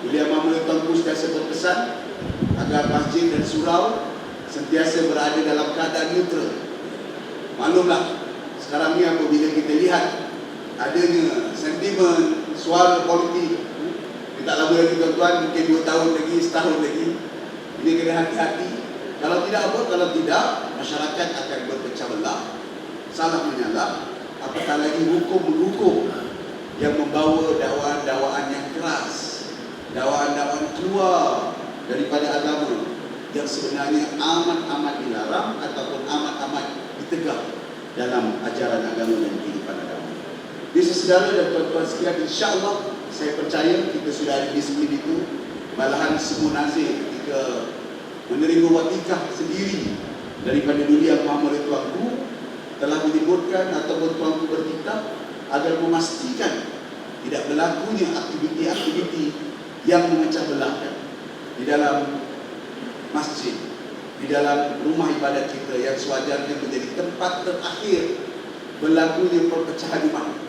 Mulia Mahmud Tuanku sentiasa berpesan agar masjid dan surau sentiasa berada dalam keadaan neutral. Maklumlah, sekarang ni apabila kita lihat adanya sentimen, suara politik, ini tak lama lagi tuan-tuan, mungkin dua tahun lagi, setahun lagi, ini kena hati-hati. Kalau tidak apa, kalau tidak, masyarakat akan berpecah belah, salah menyala, apatah lagi hukum menghukum yang membawa dakwaan-dakwaan yang keras, keluar daripada agama yang sebenarnya amat-amat dilarang ataupun amat-amat ditegak dalam ajaran agama dan kehidupan agama. Bisa saudara dan tuan-tuan sekalian, insya-Allah saya percaya kita sudah ada disiplin itu. Malahan semua nazir ketika menerima watikah sendiri daripada Duli Yang Muhammad Tuanku telah menyebutkan ataupun Tuanku berkitab agar memastikan tidak berlakunya aktiviti-aktiviti yang memecah belahkan di dalam masjid, di dalam rumah ibadat kita yang sewajarnya menjadi tempat terakhir berlakunya perpecahan umat.